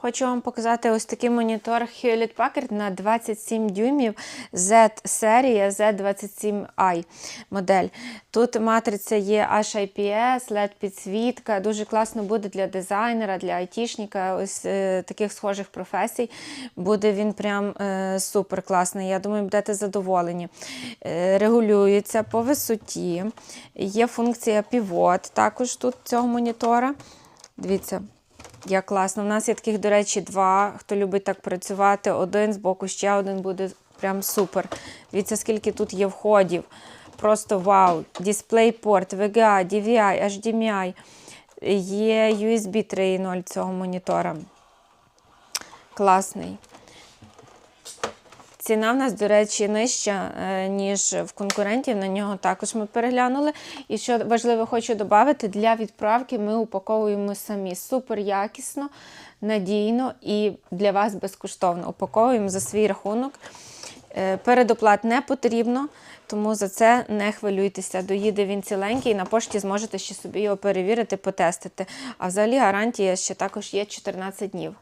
Хочу вам показати ось такий монітор Hewlett Packard на 27 дюймів Z-серія Z27i модель. Тут матриця є HIPS, LED підсвітка. Дуже класно буде для дизайнера, для айтішника, ось е, таких схожих професій. Буде він прям е, супер класний. Я думаю, будете задоволені. Е, регулюється по висоті. Є функція півот також тут цього монітора. Дивіться, як класно. У нас є таких, до речі, два. Хто любить так працювати, один з боку, ще один буде прям супер. Дивіться, скільки тут є входів. Просто вау! DisplayPort, VGA, DVI, HDMI. Є USB 3.0 цього монітора. Класний. Ціна в нас, до речі, нижча, е, ніж в конкурентів. На нього також ми переглянули. І що важливо, хочу додати, для відправки ми упаковуємо самі супер якісно, надійно і для вас безкоштовно. Упаковуємо за свій рахунок. Е, Передоплат не потрібно, тому за це не хвилюйтеся. Доїде він ціленький, і на пошті зможете ще собі його перевірити, потестити. А взагалі гарантія ще також є 14 днів.